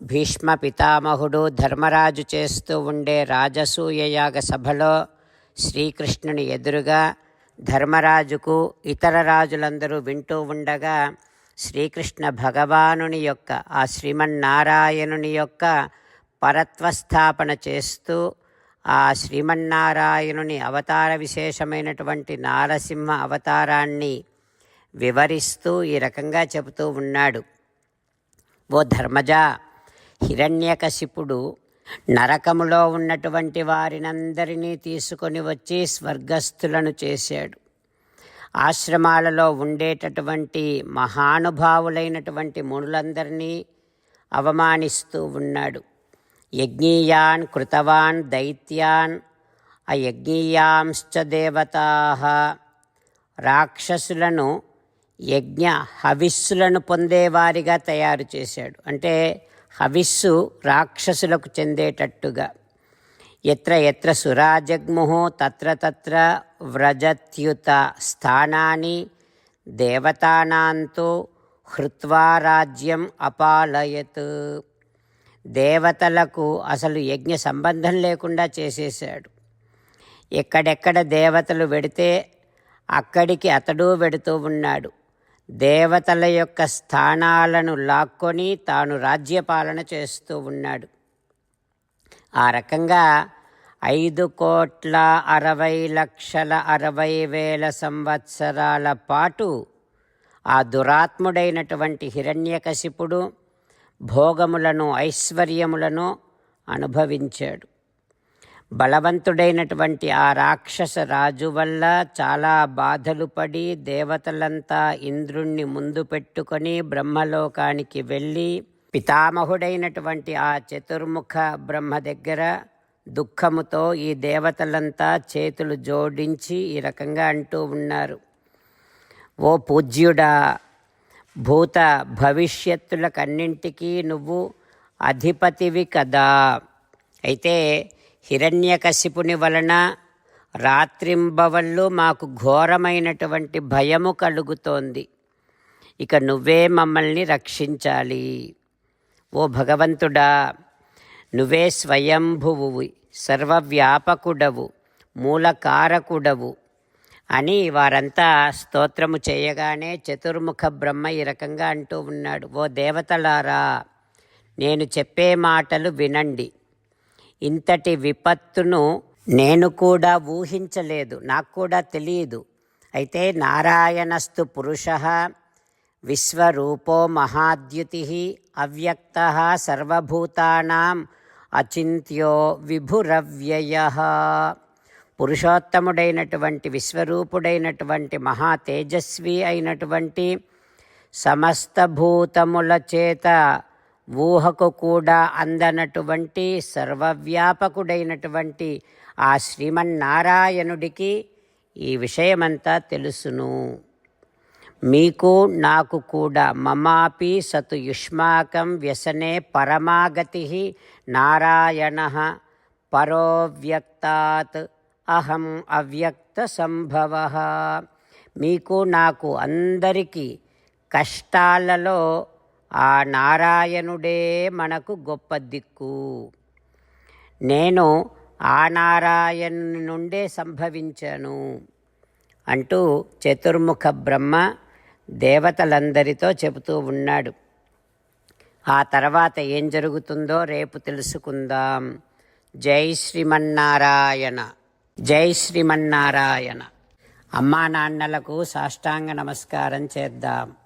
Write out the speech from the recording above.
భీష్మ పితామహుడు ధర్మరాజు చేస్తూ ఉండే రాజసూయయాగ సభలో శ్రీకృష్ణుని ఎదురుగా ధర్మరాజుకు ఇతర రాజులందరూ వింటూ ఉండగా శ్రీకృష్ణ భగవానుని యొక్క ఆ శ్రీమన్నారాయణుని యొక్క పరత్వస్థాపన చేస్తూ ఆ శ్రీమన్నారాయణుని అవతార విశేషమైనటువంటి నారసింహ అవతారాన్ని వివరిస్తూ ఈ రకంగా చెబుతూ ఉన్నాడు. ఓ ధర్మజా హిరణ్యకశిపుడు నరకములో ఉన్నటువంటి వారినందరినీ తీసుకొని వచ్చి స్వర్గస్థులను చేశాడు. ఆశ్రమాలలో ఉండేటటువంటి మహానుభావులైనటువంటి మునులందరినీ అవమానిస్తూ ఉన్నాడు. యజ్ఞీయాన్ కృతవాన్ దైత్యాన్ అయజ్ఞీయాంశ్చ దేవతా రాక్షసులను యజ్ఞ హవిస్సులను పొందేవారిగా తయారు చేశాడు. అంటే హవిస్సు రాక్షసులకు చెందేటట్టుగా. ఎత్ర ఎత్ర సురాజగ్ముహు తత్ర తత్ర వ్రజత్యుత స్థానాన్ని దేవతానాంతో హృత్వా రాజ్యం అపాలయత్. దేవతలకు అసలు యజ్ఞ సంబంధం లేకుండా చేసేశాడు. ఎక్కడెక్కడ దేవతలు వెడితే అక్కడికి అతడు వెడుతూ ఉన్నాడు. దేవతల యొక్క స్థానాలను లాక్కొని తాను రాజ్యపాలన చేస్తూ ఉన్నాడు. ఆ రకంగా ఐదు కోట్ల అరవై లక్షల అరవై వేల సంవత్సరాల పాటు ఆ దురాత్ముడైనటువంటి హిరణ్యకశిపుడు భోగములను ఐశ్వర్యములను అనుభవించాడు. బలవంతుడైనటువంటి ఆ రాక్షస రాజు వల్ల చాలా బాధలు పడి దేవతలంతా ఇంద్రుణ్ణి ముందు పెట్టుకొని బ్రహ్మలోకానికి వెళ్ళి పితామహుడైనటువంటి ఆ చతుర్ముఖ బ్రహ్మ దగ్గర దుఃఖముతో ఈ దేవతలంతా చేతులు జోడించి ఈ రకంగా అంటూ ఉన్నారు. ఓ పూజ్యుడా భూత భవిష్యత్తులకన్నింటికీ నువ్వు అధిపతివి కదా. అయితే హిరణ్యకశిపుని వలన రాత్రింబవళ్ళు మాకు ఘోరమైనటువంటి భయము కలుగుతోంది. ఇక నువ్వే మమ్మల్ని రక్షించాలి. ఓ భగవంతుడా నువ్వే స్వయంభువు సర్వవ్యాపకుడవు మూలకారకుడవు అని వారంతా స్తోత్రము చేయగానే చతుర్ముఖ బ్రహ్మ ఈ రకంగా అంటూ ఉన్నాడు. ఓ దేవతలారా నేను చెప్పే మాటలు వినండి. ఇంతటి విపత్తును నేను కూడా ఊహించలేదు నాకు కూడా తెలియదు. అయితే నారాయణస్తు పురుష విశ్వరూపో మహాద్యుతి అవ్యక్త సర్వభూతానాం అచింత్యో విభురవ్యయ. పురుషోత్తముడైనటువంటి విశ్వరూపుడైనటువంటి మహా తేజస్వి అయినటువంటి సమస్త భూతముల చేత ఊహకు కూడా అందనటువంటి సర్వవ్యాపకుడైనటువంటి ఆ శ్రీమన్నారాయణుడికి ఈ విషయమంతా తెలుసును. మీకు నాకు కూడా మమాపి సతు యుష్మాకం వ్యసనే పరమాగతి నారాయణ పరోవ్యక్తాత్ అహం అవ్యక్త సంభవ మీకు నాకు అందరికీ కష్టాలలో ఆ నారాయణుడే మనకు గొప్ప దిక్కు. నేను ఆ నారాయణుని నుండే సంభవించాను అంటూ చతుర్ముఖ బ్రహ్మ దేవతలందరితో చెబుతూ ఉన్నాడు. ఆ తర్వాత ఏం జరుగుతుందో రేపు తెలుసుకుందాం. జై శ్రీమన్నారాయణ. జై శ్రీమన్నారాయణ. అమ్మా నాన్నలకు సాష్టాంగ నమస్కారం చేద్దాం.